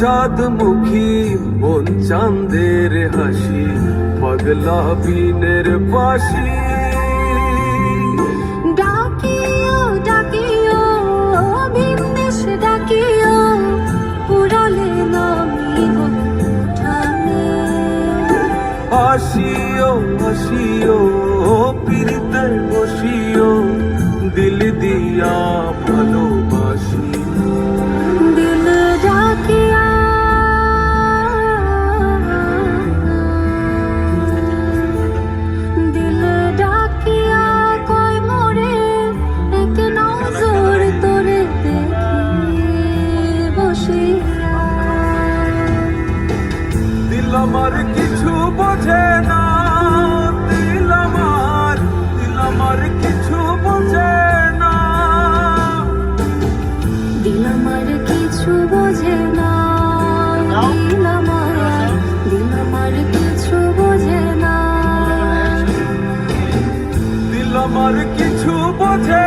চাঁদ মুখী মন চাঁদের হাসি পাগলা বিনের বাসি ডাকিও ডাকিও বিন্দেশ ডাকিও উড়ালে নামিব উঠানে। আসিও আসিও পিরিতে বসিও দিল আমার কিছু বোঝে না দিল আমার দিল আমার কিছু বোঝে না। দিল আমার কিছু বোঝে না দিল আমার দিল আমার কিছু বোঝে না। দিল আমার কিছু বোঝে